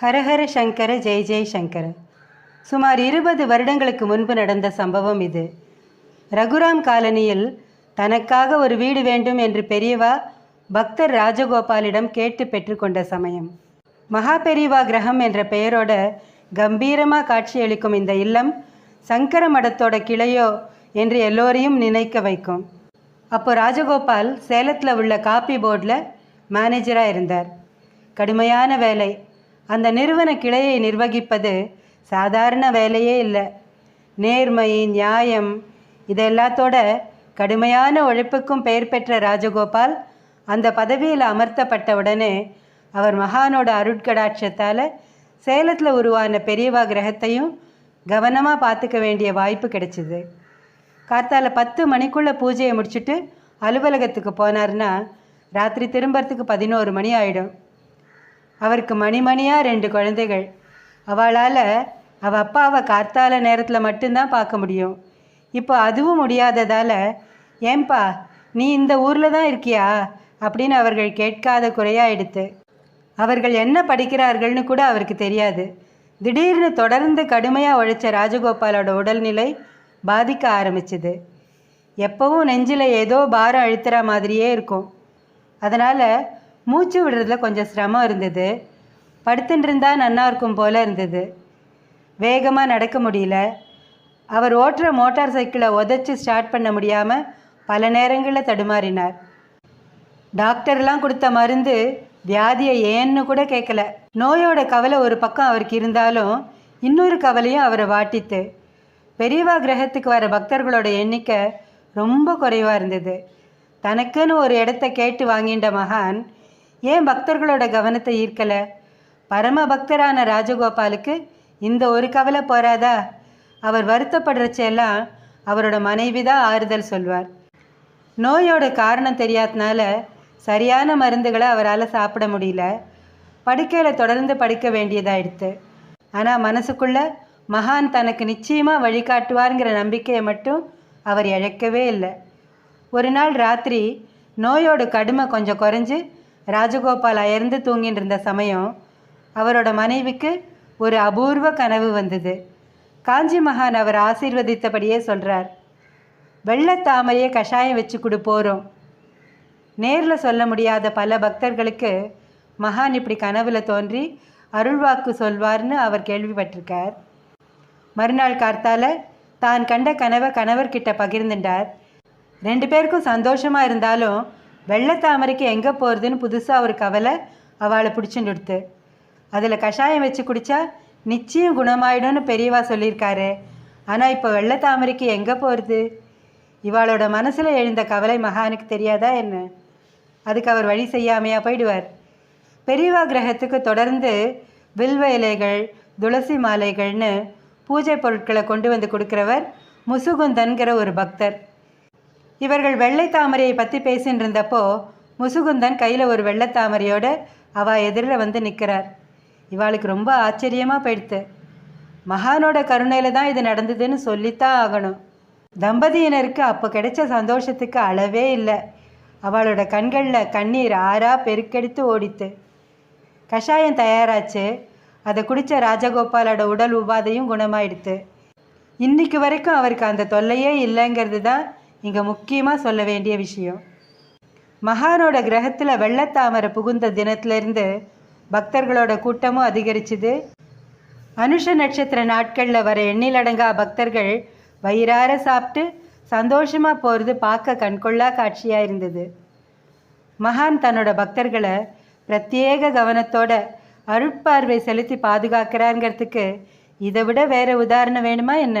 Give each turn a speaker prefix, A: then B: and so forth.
A: ஹரஹர சங்கர ஜெய் ஜெய் சங்கர. சுமார் இருபது வருடங்களுக்கு முன்பு நடந்த சம்பவம் இது. ரகுராம் காலனியில் தனக்காக ஒரு வீடு வேண்டும் என்று பெரியவா பக்தர் ராஜகோபாலிடம் கேட்டு பெற்றுக்கொண்ட சமயம். மகா பெரியவா கிரகம் என்ற பெயரோட கம்பீரமாக காட்சியளிக்கும் இந்த இல்லம் சங்கர மடத்தோட கிளையோ என்று எல்லோரையும் நினைக்க வைக்கும். அப்போ ராஜகோபால் சேலத்தில் உள்ள காப்பி போர்டில் மேனேஜராக இருந்தார். கடுமையான வேலை. அந்த நிறுவன கிளையை நிர்வகிப்பது சாதாரண வேலையே இல்லை. நேர்மை நியாயம் இதெல்லாத்தோட கடுமையான உழைப்புக்கும் பெயர் பெற்ற ராஜகோபால் அந்த பதவியில் அமர்த்தப்பட்ட உடனே அவர் மகானோட அருட்கடாட்சத்தால் சேலத்தில் உருவான பெரியவா கிரகத்தையும் கவனமாக பார்த்துக்க வேண்டிய வாய்ப்பு கிடைச்சிது. காத்தால பத்து மணிக்குள்ளே பூஜையை முடிச்சுட்டு அலுவலகத்துக்கு போனார்னா ராத்திரி திரும்பறதுக்கு பதினோரு மணி ஆகிடும் அவருக்கு மணிமணியாக ரெண்டு குழந்தைகள். அவளால் அவள் அப்பாவை கார்த்தால நேரத்தில் மட்டும்தான் பார்க்க முடியும். இப்போ அதுவும் முடியாததால் ஏன்பா நீ இந்த ஊரில் தான் இருக்கியா? அப்படின்னு அவர்கள் கேட்காத குறையாயிடுத்து. அவர்கள் என்ன படிக்கிறார்கள்னு கூட அவருக்கு தெரியாது. திடீர்னு தொடர்ந்து கடுமையாக உழைச்ச ராஜகோபாலோட உடல்நிலை பாதிக்க ஆரம்பிச்சுது. எப்பவும் நெஞ்சில் ஏதோ பாரம் அழுத்துற மாதிரியே இருக்கும். அதனால் மூச்சு விடுறதுல கொஞ்சம் சிரமம் இருந்தது. படுத்துட்டுருந்தா நன்னா இருக்கும் போல இருந்தது. வேகமாக நடக்க முடியல. அவர் ஓட்டுற மோட்டார் சைக்கிளை உதச்சி ஸ்டார்ட் பண்ண முடியாமல் பல நேரங்களில் தடுமாறினார். டாக்டர்லாம் கொடுத்த மருந்து வியாதியை ஏன்னு கூட கேட்கல நோயோட கவலை ஒரு பக்கம் அவருக்கு இருந்தாலும் இன்னொரு கவலையும் அவரை வாட்டித்து. பெரியவா கிரகத்துக்கு வர பக்தர்களோட எண்ணிக்கை ரொம்ப குறைவாக இருந்தது. தனக்குன்னு ஒரு இடத்த கேட்டு வாங்கின்ற மகான் ஏன் பக்தர்களோட கவனத்தை ஈர்க்கலை? பரம பக்தரான ராஜகோபாலுக்கு இந்த ஒரு கவலை போராதா அவர் வருத்தப்படுறச்செல்லாம் அவரோட மனைவி தான் ஆறுதல் சொல்வார். நோயோட காரணம் தெரியாதனால சரியான மருந்துகளை அவரால் சாப்பிட முடியல. படுக்கையில் தொடர்ந்து படுக்க வேண்டியதாயிடுத்து ஆனால் மனசுக்குள்ள மகான் தனக்கு நிச்சயமாக வழிகாட்டுவாருங்கிற நம்பிக்கையை மட்டும் அவர் இழக்கவே இல்லை. ஒரு நாள் ராத்திரி நோயோட கடுமை கொஞ்சம் குறைஞ்சு ராஜகோபால் அயர்ந்து தூங்கிட்டு இருந்த சமயம் அவரோட மனைவிக்கு ஒரு அபூர்வ கனவு வந்தது. காஞ்சி மகான் அவர் ஆசீர்வதித்தபடியே சொல்கிறார் வெள்ளத்தாமையே கஷாயம் வச்சு கொடு போகிறோம் நேரில் சொல்ல முடியாத பல பக்தர்களுக்கு மகான் இப்படி கனவுல தோன்றி அருள்வாக்கு சொல்வார்னு அவர் கேள்விப்பட்டிருக்கார். மறுநாள் கார்த்தால தான் கண்ட கனவை கணவர்கிட்ட பகிர்ந்துட்டார். ரெண்டு பேருக்கும் சந்தோஷமாக இருந்தாலும் வெள்ளத்தாமரைக்கு எங்கே போகிறதுன்னு புதுசாக ஒரு கவலை அவளை பிடிச்சுட்டு அதில் கஷாயம் வச்சு குடித்தா நிச்சயம் குணமாயிடும்னு பெரியவா சொல்லியிருக்காரு. ஆனால் இப்போ வெள்ளத்தாமரைக்கு எங்கே போகிறது இவாளோட மனசில் எழுந்த கவலை மகானுக்கு தெரியாதா என்ன? அதுக்கு அவர் வழி செய்யாமையா போயிடுவார். பெரியவா கிரகத்துக்கு தொடர்ந்து வில்வ இலைகள் துளசி மாலைகள்னு பூஜை பொருட்களை கொண்டு வந்து கொடுக்குறவர் முசுகுந்தன்கிற ஒரு பக்தர். இவர்கள் வெள்ளை தாமரையை பற்றி பேசின்னு இருந்தப்போ முசுகுந்தன் கையில் ஒரு வெள்ளை தாமரையோடு அவ எதிரில் வந்து நிற்கிறார் இவாளுக்கு ரொம்ப ஆச்சரியமாக போயிடுத்து. மகானோட கருணையில் தான் இது நடந்ததுன்னு சொல்லித்தான் ஆகணும். தம்பதியினருக்கு அப்போ கிடைச்ச சந்தோஷத்துக்கு அளவே இல்லை. அவளோட கண்களில் கண்ணீர் ஆறா பெருக்கெடுத்து ஓடித்து. கஷாயம் தயாராச்சு. அதை குடித்த ராஜகோபாலோட உடல் உபாதையும் குணமாயிடுத்து. இன்னைக்கு வரைக்கும் அவருக்கு அந்த தொல்லையே இல்லைங்கிறது தான் இங்கே முக்கியமாக சொல்ல வேண்டிய விஷயம். மகானோட கிரகத்தில் வெள்ளத்தாமரை புகுந்த தினத்திலேருந்து பக்தர்களோட கூட்டமும் அதிகரிச்சுது. அனுஷ நட்சத்திர நாட்களில் வர எண்ணிலடங்கா பக்தர்கள் வயிறார சாப்பிட்டு சந்தோஷமாக போகிறது பார்க்க கண்கொள்ளா காட்சியாக இருந்தது. மகான் தன்னோட பக்தர்களை பிரத்யேக கவனத்தோட அருட்பார்வை செலுத்தி பாதுகாக்கிறாங்கிறதுக்கு இதை விட வேறு உதாரணம் வேணுமா என்ன?